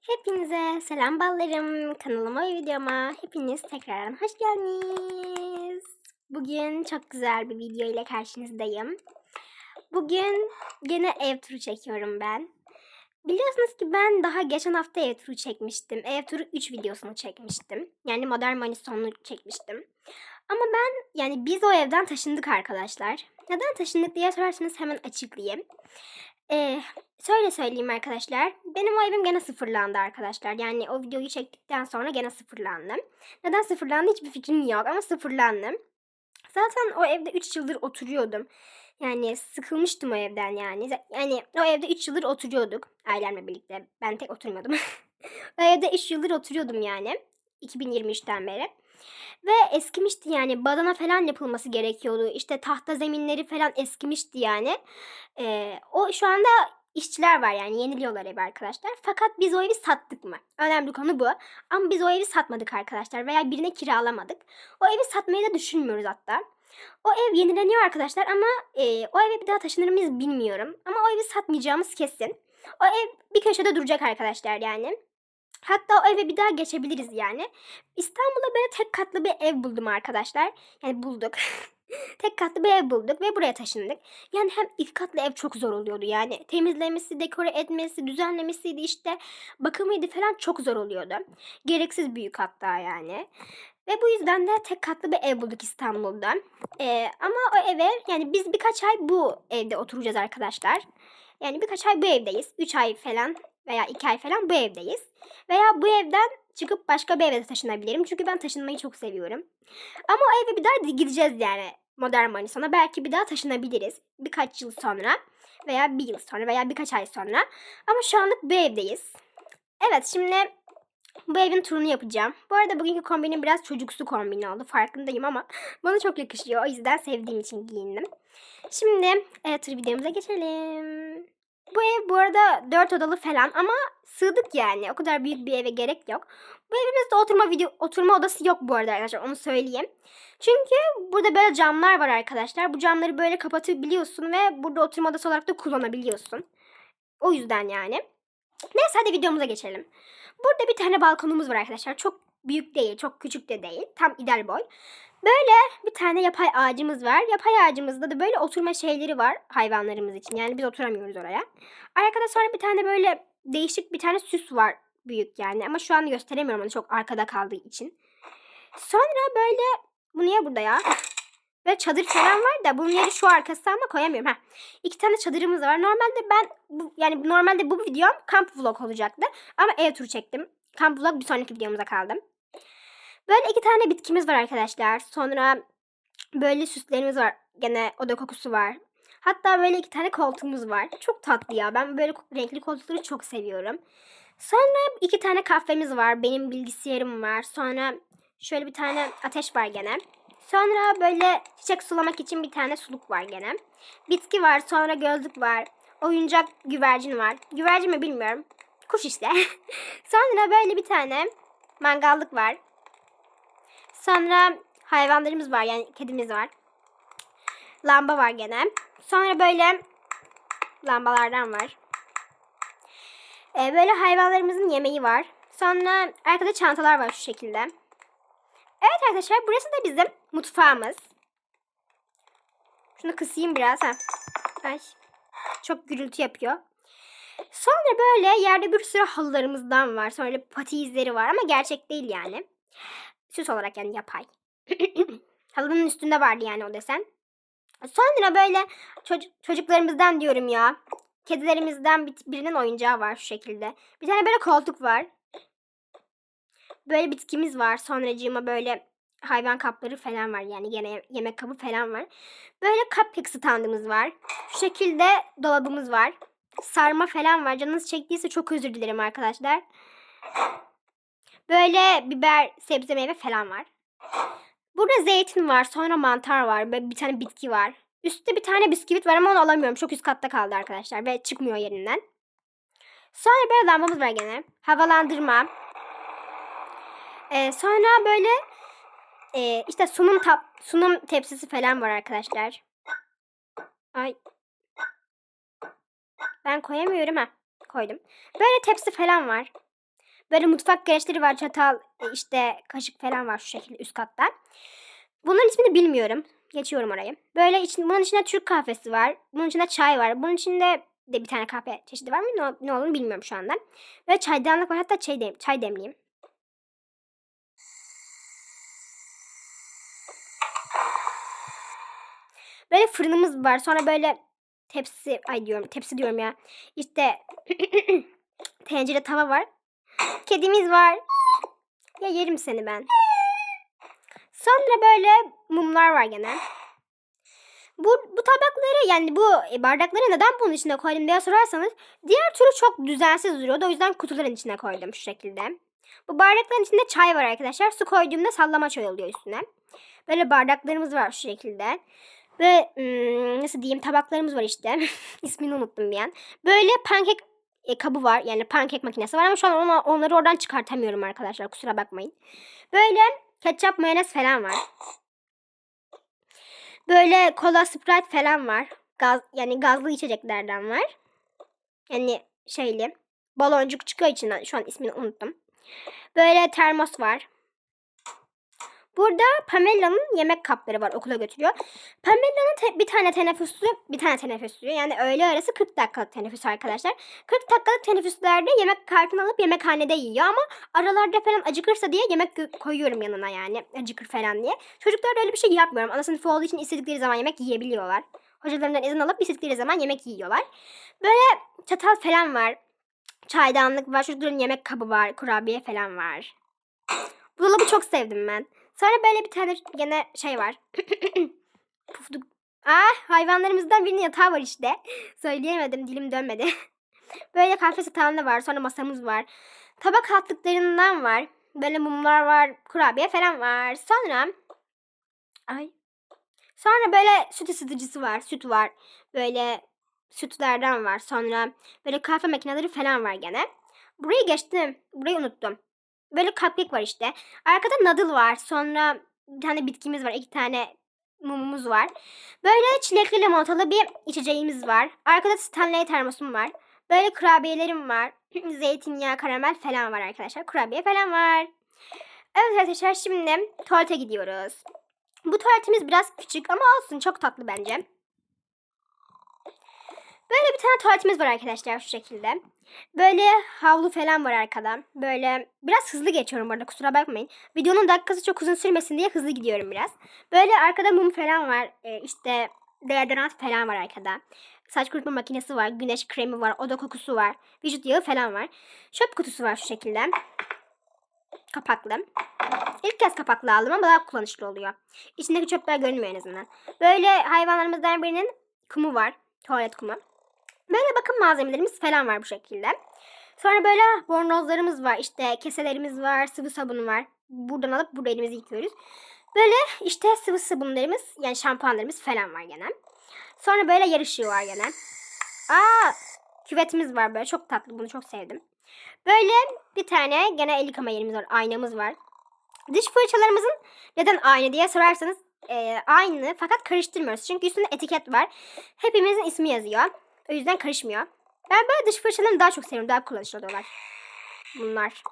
Hepinize selam ballarım. Kanalıma ve videoma hepiniz tekrardan hoş geldiniz. Bugün çok güzel bir video ile karşınızdayım. Bugün gene ev turu çekiyorum ben. Biliyorsunuz ki ben daha geçen hafta ev turu çekmiştim. Ev turu 3 videosunu çekmiştim. Yani Modern Manison'u çekmiştim. Ama ben yani biz o evden taşındık arkadaşlar. Neden taşındık diye sorarsanız hemen açıklayayım. Ee, şöyle söyleyeyim arkadaşlar. Benim o evim gene sıfırlandı arkadaşlar. Yani o videoyu çektikten sonra gene sıfırlandım. Neden sıfırlandı hiçbir fikrim yok ama sıfırlandım. Zaten o evde 3 yıldır oturuyordum. Yani sıkılmıştım o evden yani. Yani o evde 3 yıldır oturuyorduk ailemle birlikte. Ben tek oturmuyordum. o evde 3 yıldır oturuyordum yani. 2023'ten beri. Ve eskimişti yani badana falan yapılması gerekiyordu. İşte tahta zeminleri falan eskimişti yani. Ee, o şu anda işçiler var yani yeniliyorlar evi arkadaşlar. Fakat biz o evi sattık mı? Önemli konu bu. Ama biz o evi satmadık arkadaşlar veya birine kiralamadık. O evi satmayı da düşünmüyoruz hatta. O ev yenileniyor arkadaşlar ama e, o eve bir daha taşınır mıyız bilmiyorum. Ama o evi satmayacağımız kesin. O ev bir köşede duracak arkadaşlar yani. Hatta o eve bir daha geçebiliriz yani. İstanbul'da böyle tek katlı bir ev buldum arkadaşlar. Yani bulduk. tek katlı bir ev bulduk ve buraya taşındık. Yani hem iki katlı ev çok zor oluyordu yani. Temizlemesi, dekore etmesi, düzenlemesiydi işte. Bakımıydı falan çok zor oluyordu. Gereksiz büyük hatta yani. Ve bu yüzden de tek katlı bir ev bulduk İstanbul'da. Ee, ama o eve yani biz birkaç ay bu evde oturacağız arkadaşlar. Yani birkaç ay bu evdeyiz. 3 ay falan veya 2 ay falan bu evdeyiz. Veya bu evden çıkıp başka bir eve taşınabilirim. Çünkü ben taşınmayı çok seviyorum. Ama o eve bir daha gideceğiz yani modern Manison'a. Belki bir daha taşınabiliriz. Birkaç yıl sonra veya bir yıl sonra veya birkaç ay sonra. Ama şu anlık bu evdeyiz. Evet şimdi bu evin turunu yapacağım. Bu arada bugünkü kombinim biraz çocuksu kombin oldu. Farkındayım ama bana çok yakışıyor. O yüzden sevdiğim için giyindim. Şimdi e, tur videomuza geçelim. Bu ev bu arada dört odalı falan ama sığdık yani. O kadar büyük bir eve gerek yok. Bu evimizde oturma video oturma odası yok bu arada arkadaşlar onu söyleyeyim. Çünkü burada böyle camlar var arkadaşlar. Bu camları böyle kapatabiliyorsun ve burada oturma odası olarak da kullanabiliyorsun. O yüzden yani. Neyse hadi videomuza geçelim. Burada bir tane balkonumuz var arkadaşlar. Çok büyük değil, çok küçük de değil. Tam ideal boy. Böyle bir tane yapay ağacımız var. Yapay ağacımızda da böyle oturma şeyleri var hayvanlarımız için. Yani biz oturamıyoruz oraya. Arkada sonra bir tane böyle değişik bir tane süs var büyük yani. Ama şu an gösteremiyorum onu çok arkada kaldığı için. Sonra böyle bu niye burada ya? Ve çadır falan var da bunun yeri şu arkası ama koyamıyorum. Ha. İki tane çadırımız var. Normalde ben bu, yani normalde bu videom kamp vlog olacaktı. Ama ev turu çektim. Kamp vlog bir sonraki videomuza kaldım. Böyle iki tane bitkimiz var arkadaşlar. Sonra böyle süslerimiz var. Gene oda kokusu var. Hatta böyle iki tane koltuğumuz var. Çok tatlı ya. Ben böyle renkli koltukları çok seviyorum. Sonra iki tane kahvemiz var. Benim bilgisayarım var. Sonra şöyle bir tane ateş var gene. Sonra böyle çiçek sulamak için bir tane suluk var gene. Bitki var. Sonra gözlük var. Oyuncak güvercin var. Güvercin mi bilmiyorum. Kuş işte. sonra böyle bir tane mangallık var. Sonra hayvanlarımız var. Yani kedimiz var. Lamba var gene. Sonra böyle lambalardan var. Ee, böyle hayvanlarımızın yemeği var. Sonra arkada çantalar var şu şekilde. Evet arkadaşlar burası da bizim mutfağımız. Şunu kısayım biraz. Ha. Ay. Çok gürültü yapıyor. Sonra böyle yerde bir sürü halılarımızdan var. Sonra pati izleri var ama gerçek değil yani. Süs olarak yani yapay. Halının üstünde vardı yani o desen. Sonra böyle çocuk, çocuklarımızdan diyorum ya. Kedilerimizden bir- birinin oyuncağı var şu şekilde. Bir tane böyle koltuk var. Böyle bitkimiz var. Sonracığıma böyle hayvan kapları falan var. Yani gene yemek kabı falan var. Böyle cupcake standımız var. Şu şekilde dolabımız var. Sarma falan var. Canınız çektiyse çok özür dilerim arkadaşlar. Böyle biber, sebze meyve falan var. Burada zeytin var. Sonra mantar var. Böyle bir tane bitki var. Üstte bir tane bisküvit var ama onu alamıyorum. Çok üst katta kaldı arkadaşlar. Ve çıkmıyor yerinden. Sonra böyle lambamız var gene. Havalandırma. Ee, sonra böyle e, işte sunum tap sunum tepsisi falan var arkadaşlar. Ay. Ben koyamıyorum ha. Koydum. Böyle tepsi falan var. Böyle mutfak gereçleri var. Çatal, e, işte kaşık falan var şu şekilde üst katta. Bunların ismini bilmiyorum. Geçiyorum orayı. Böyle için, bunun içinde Türk kahvesi var. Bunun içinde çay var. Bunun içinde de bir tane kahve çeşidi var mı? Ne, ne olduğunu bilmiyorum şu anda. Ve çaydanlık var. Hatta çay, dem çay demleyeyim. Böyle fırınımız var. Sonra böyle tepsi, ay diyorum tepsi diyorum ya. İşte tencere tava var. Kedimiz var. Ya yerim seni ben. Sonra böyle mumlar var gene. Bu, bu tabakları yani bu e, bardakları neden bunun içine koydum diye sorarsanız diğer türlü çok düzensiz duruyordu. O yüzden kutuların içine koydum şu şekilde. Bu bardakların içinde çay var arkadaşlar. Su koyduğumda sallama çay oluyor üstüne. Böyle bardaklarımız var şu şekilde. Ve ım, nasıl diyeyim tabaklarımız var işte. İsmini unuttum bir an. Böyle pankek e, kabı var. Yani pankek makinesi var ama şu an ona- onları oradan çıkartamıyorum arkadaşlar. Kusura bakmayın. Böyle ketçap mayonez falan var. Böyle kola sprite falan var. Gaz, yani gazlı içeceklerden var. Yani şeyli. Baloncuk çıkıyor içinden. Şu an ismini unuttum. Böyle termos var. Burada Pamela'nın yemek kapları var okula götürüyor. Pamela'nın bir tane teneffüsü, bir tane teneffüsü yani öğle arası 40 dakikalık teneffüs arkadaşlar. 40 dakikalık teneffüslerde yemek kartını alıp yemekhanede yiyor ama aralarda falan acıkırsa diye yemek koyuyorum yanına yani acıkır falan diye. Çocuklar öyle bir şey yapmıyorum. Ana sınıfı olduğu için istedikleri zaman yemek yiyebiliyorlar. Hocalarından izin alıp istedikleri zaman yemek yiyorlar. Böyle çatal falan var. Çaydanlık var. Çocukların yemek kabı var. Kurabiye falan var. Bu dolabı çok sevdim ben. Sonra böyle bir tane gene şey var. Pufuduk. Ah hayvanlarımızdan birinin yatağı var işte. Söyleyemedim dilim dönmedi. böyle kahve satağında var. Sonra masamız var. Tabak altlıklarından var. Böyle mumlar var. Kurabiye falan var. Sonra ay. Sonra böyle süt ısıtıcısı var. Süt var. Böyle sütlerden var. Sonra böyle kahve makineleri falan var gene. Burayı geçtim. Burayı unuttum. Böyle cupcake var işte. Arkada noodle var. Sonra bir tane bitkimiz var. iki tane mumumuz var. Böyle çilekli limonatalı bir içeceğimiz var. Arkada Stanley termosum var. Böyle kurabiyelerim var. Zeytinyağı, karamel falan var arkadaşlar. Kurabiye falan var. Evet arkadaşlar şimdi tuvalete gidiyoruz. Bu tuvaletimiz biraz küçük ama olsun çok tatlı bence. Bir tane tuvaletimiz var arkadaşlar şu şekilde. Böyle havlu falan var arkada. Böyle biraz hızlı geçiyorum bu arada kusura bakmayın. Videonun dakikası çok uzun sürmesin diye hızlı gidiyorum biraz. Böyle arkada mum falan var. Ee, işte deodorant falan var arkada. Saç kurutma makinesi var. Güneş kremi var. Oda kokusu var. Vücut yağı falan var. Çöp kutusu var şu şekilde. Kapaklı. İlk kez kapaklı aldım ama daha kullanışlı oluyor. İçindeki çöpler görünmüyor en azından. Böyle hayvanlarımızdan birinin kumu var. Tuvalet kumu. Böyle bakım malzemelerimiz falan var bu şekilde. Sonra böyle bornozlarımız var. İşte keselerimiz var. Sıvı sabunu var. Buradan alıp burada elimizi yıkıyoruz. Böyle işte sıvı sabunlarımız yani şampuanlarımız falan var gene. Sonra böyle yer ışığı var gene. Aa küvetimiz var böyle çok tatlı bunu çok sevdim. Böyle bir tane gene el yıkama yerimiz var. Aynamız var. Diş fırçalarımızın neden aynı diye sorarsanız e, aynı fakat karıştırmıyoruz. Çünkü üstünde etiket var. Hepimizin ismi yazıyor. O yüzden karışmıyor. Ben böyle dış fırçalarını daha çok seviyorum. Daha kullanışlı oluyorlar. Bunlar.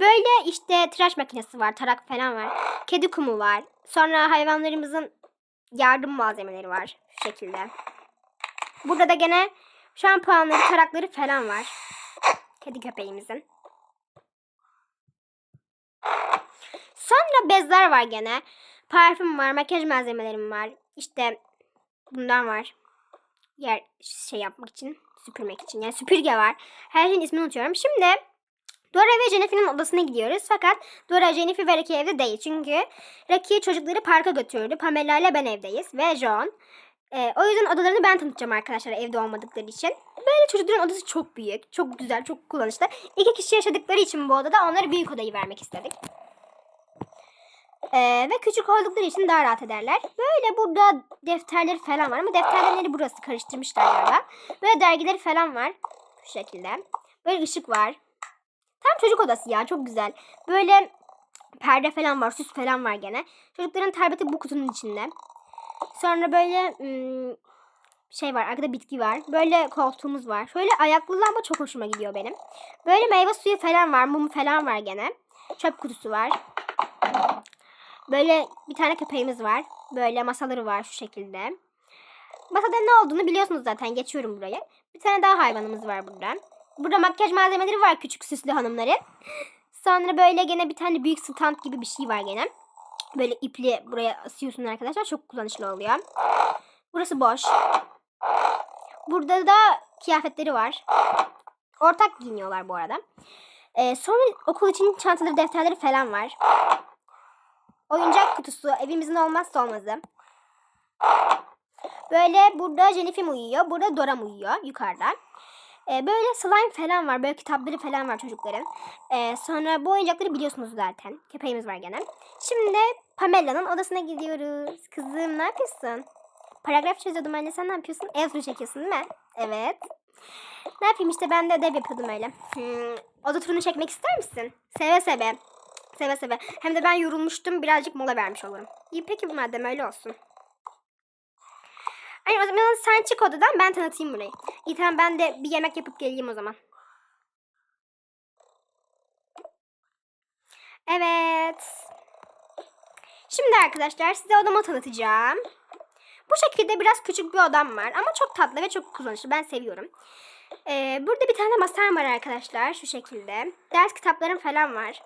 Böyle işte tıraş makinesi var. Tarak falan var. Kedi kumu var. Sonra hayvanlarımızın yardım malzemeleri var. Şu şekilde. Burada da gene şampuanları, tarakları falan var. Kedi köpeğimizin. Sonra bezler var gene. Parfüm var, makyaj malzemelerim var. İşte bundan var yer şey yapmak için, süpürmek için. Yani süpürge var. Her şeyin ismini unutuyorum. Şimdi Dora ve Jennifer'in odasına gidiyoruz. Fakat Dora, Jennifer ve Rocky evde değil. Çünkü Rocky çocukları parka götürdü. Pamela ile ben evdeyiz. Ve John. Ee, o yüzden odalarını ben tanıtacağım arkadaşlar evde olmadıkları için. Böyle çocukların odası çok büyük. Çok güzel, çok kullanışlı. İki kişi yaşadıkları için bu odada onlara büyük odayı vermek istedik. Ee, ve küçük oldukları için daha rahat ederler. Böyle burada defterleri falan var ama defterleri burası karıştırmışlar galiba. Böyle dergileri falan var. Bu şekilde. Böyle ışık var. Tam çocuk odası ya çok güzel. Böyle perde falan var, süs falan var gene. Çocukların tableti bu kutunun içinde. Sonra böyle hmm, şey var. Arkada bitki var. Böyle koltuğumuz var. Şöyle ayaklı lamba çok hoşuma gidiyor benim. Böyle meyve suyu falan var. Mum falan var gene. Çöp kutusu var. Böyle bir tane köpeğimiz var. Böyle masaları var şu şekilde. Masada ne olduğunu biliyorsunuz zaten. Geçiyorum buraya. Bir tane daha hayvanımız var burada. Burada makyaj malzemeleri var küçük süslü hanımların. Sonra böyle gene bir tane büyük stand gibi bir şey var gene. Böyle ipli buraya asıyorsun arkadaşlar. Çok kullanışlı oluyor. Burası boş. Burada da kıyafetleri var. Ortak giyiniyorlar bu arada. Ee, sonra okul için çantaları, defterleri falan var. Oyuncak kutusu evimizin olmazsa olmazı. Böyle burada Jennifer uyuyor. Burada Dora uyuyor yukarıda. Ee, böyle slime falan var. Böyle kitapları falan var çocukların. Ee, sonra bu oyuncakları biliyorsunuz zaten. Köpeğimiz var gene. Şimdi Pamela'nın odasına gidiyoruz. Kızım ne yapıyorsun? Paragraf çözüyordum anne sen ne yapıyorsun? Ev turu çekiyorsun değil mi? Evet. Ne yapayım işte ben de ödev yapıyordum öyle. Hmm, oda turunu çekmek ister misin? Seve seve. Seve seve. Hem de ben yorulmuştum birazcık mola vermiş olurum. İyi peki madem öyle olsun. Ay o zaman sen çık odadan ben tanıtayım burayı. İyi tamam ben de bir yemek yapıp geleyim o zaman. Evet. Şimdi arkadaşlar size odamı tanıtacağım. Bu şekilde biraz küçük bir odam var ama çok tatlı ve çok kullanışlı. Ben seviyorum. Ee, burada bir tane masam var arkadaşlar şu şekilde. Ders kitaplarım falan var.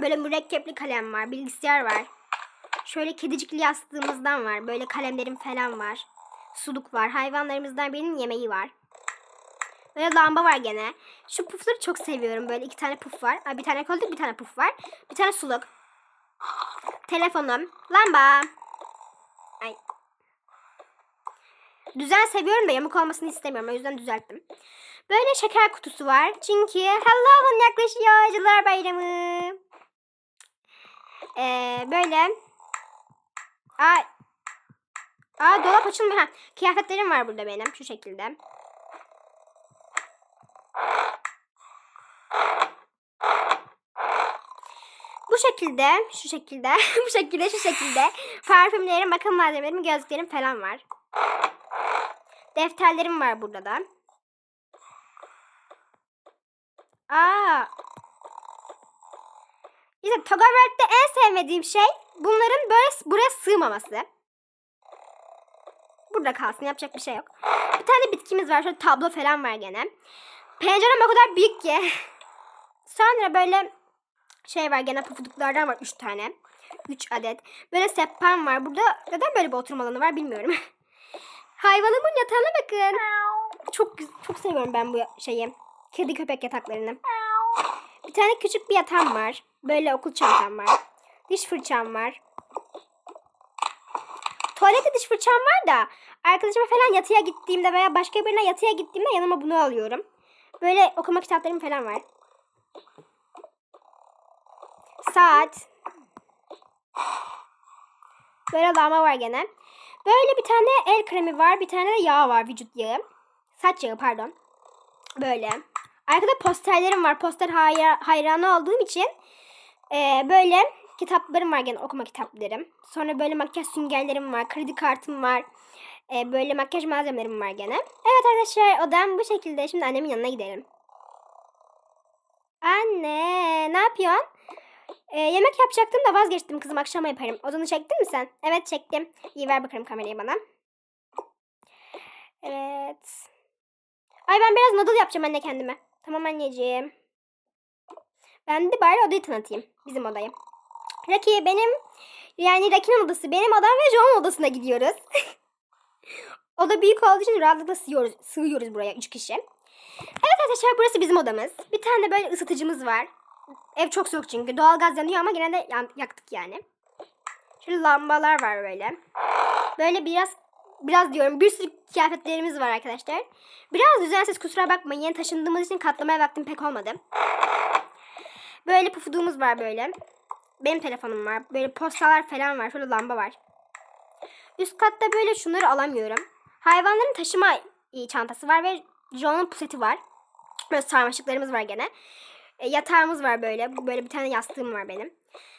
Böyle mürekkepli kalem var, bilgisayar var. Şöyle kedicikli yastığımızdan var. Böyle kalemlerim falan var. Suluk var. Hayvanlarımızdan birinin yemeği var. Böyle lamba var gene. Şu pufları çok seviyorum. Böyle iki tane puf var. Bir tane koltuk, bir tane puf var. Bir tane suluk. Telefonum. Lamba. Ay. Düzen seviyorum da yamuk olmasını istemiyorum. O yüzden düzelttim. Böyle şeker kutusu var. Çünkü Halloween yaklaşıyor. Acılar Bayramı. Ee, böyle. Ay. Aa dolap açılmıyor. Ha, kıyafetlerim var burada benim. Şu şekilde. Bu şekilde, şu şekilde, bu şekilde, şu şekilde parfümlerim, bakım malzemelerim, gözlüklerim falan var. Defterlerim var burada da. Aa. İşte Togaworld'de en sevmediğim şey bunların böyle buraya sığmaması. Burada kalsın yapacak bir şey yok. Bir tane bitkimiz var. Şöyle tablo falan var gene. Pencerem o kadar büyük ki. Sonra böyle şey var gene pufuduklardan var 3 tane. 3 adet. Böyle sehpam var. Burada neden böyle bir oturma alanı var bilmiyorum. Hayvanımın yatağına bakın. Çok çok seviyorum ben bu şeyi. Kedi köpek yataklarını. Bir tane küçük bir yatağım var. Böyle okul çantam var. Diş fırçam var. Tuvalette diş fırçam var da arkadaşıma falan yatıya gittiğimde veya başka birine yatıya gittiğimde yanıma bunu alıyorum. Böyle okuma kitaplarım falan var. Saat. Böyle lama var gene. Böyle bir tane el kremi var. Bir tane de yağ var. Vücut yağı. Saç yağı pardon. Böyle. Arkada posterlerim var. Poster hayra- hayranı olduğum için eee, böyle kitaplarım var gene okuma kitaplarım. Sonra böyle makyaj süngerlerim var. Kredi kartım var. Eee, böyle makyaj malzemelerim var gene. Evet arkadaşlar odam bu şekilde. Şimdi annemin yanına gidelim. Anne ne yapıyorsun? Ee, yemek yapacaktım da vazgeçtim kızım akşama yaparım. Odanı çektin mi sen? Evet çektim. İyi ver bakalım kamerayı bana. Evet. Ay ben biraz noodle yapacağım anne kendime. Tamam anneciğim. Ben de bari odayı tanıtayım. Bizim odayı. Raki benim yani Raki'nin odası benim odam ve John'un odasına gidiyoruz. Oda büyük olduğu için rahatlıkla sığıyoruz, sığıyoruz buraya üç kişi. Evet arkadaşlar burası bizim odamız. Bir tane de böyle ısıtıcımız var. Ev çok soğuk çünkü. Doğalgaz yanıyor ama gene de yaktık yani. Şöyle lambalar var böyle. Böyle biraz biraz diyorum bir sürü kıyafetlerimiz var arkadaşlar. Biraz düzensiz kusura bakmayın. Yeni taşındığımız için katlamaya vaktim pek olmadı. Böyle pufuduğumuz var böyle. Benim telefonum var. Böyle postalar falan var. Şöyle lamba var. Üst katta böyle şunları alamıyorum. Hayvanların taşıma e, çantası var ve John'un puseti var. Böyle sarmaşıklarımız var gene. E, yatağımız var böyle. Böyle bir tane yastığım var benim.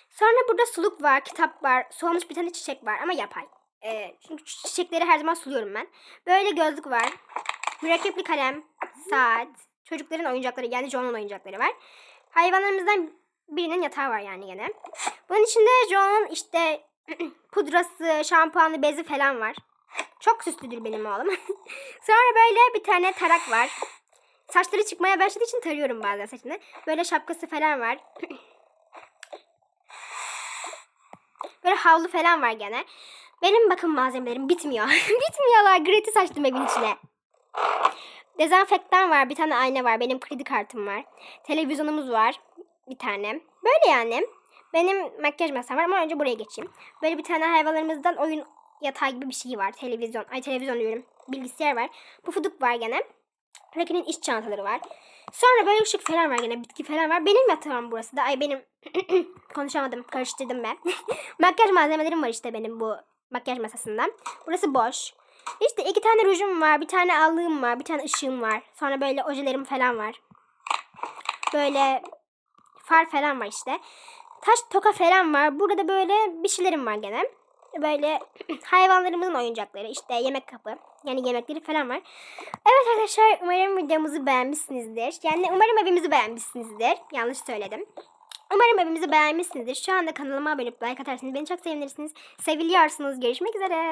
Sonra burada suluk var, kitap var, solmuş bir tane çiçek var ama yapay. Ee, çünkü çi- çiçekleri her zaman suluyorum ben. Böyle gözlük var. Mürekkepli kalem, saat, çocukların oyuncakları yani John'un oyuncakları var. Hayvanlarımızdan birinin yatağı var yani gene. Bunun içinde John'un işte pudrası, şampuanlı bezi falan var. Çok süslüdür benim oğlum. Sonra böyle bir tane tarak var. Saçları çıkmaya başladığı için tarıyorum bazen saçını. Böyle şapkası falan var. Böyle havlu falan var gene. Benim bakım malzemelerim bitmiyor. Bitmiyorlar. Gratis açtım evin içine. Dezenfektan var. Bir tane ayna var. Benim kredi kartım var. Televizyonumuz var. Bir tane. Böyle yani. Benim makyaj masam var ama önce buraya geçeyim. Böyle bir tane hayvanlarımızdan oyun yatağı gibi bir şey var. Televizyon. Ay televizyon diyorum. Bilgisayar var. Pufuduk var gene. Raki'nin iş çantaları var. Sonra böyle ışık falan var gene. Bitki falan var. Benim yatağım burası da. Ay benim konuşamadım. Karıştırdım ben. makyaj malzemelerim var işte benim bu makyaj masasında. Burası boş. İşte iki tane rujum var. Bir tane allığım var. Bir tane ışığım var. Sonra böyle ojelerim falan var. Böyle far falan var işte. Taş toka falan var. Burada böyle bir şeylerim var gene. Böyle hayvanlarımızın oyuncakları. işte yemek kapı. Yani yemekleri falan var. Evet arkadaşlar umarım videomuzu beğenmişsinizdir. Yani umarım evimizi beğenmişsinizdir. Yanlış söyledim. Umarım evimizi beğenmişsinizdir. Şu anda kanalıma abone olup like atarsanız beni çok sevinirsiniz. Seviliyorsunuz. Görüşmek üzere.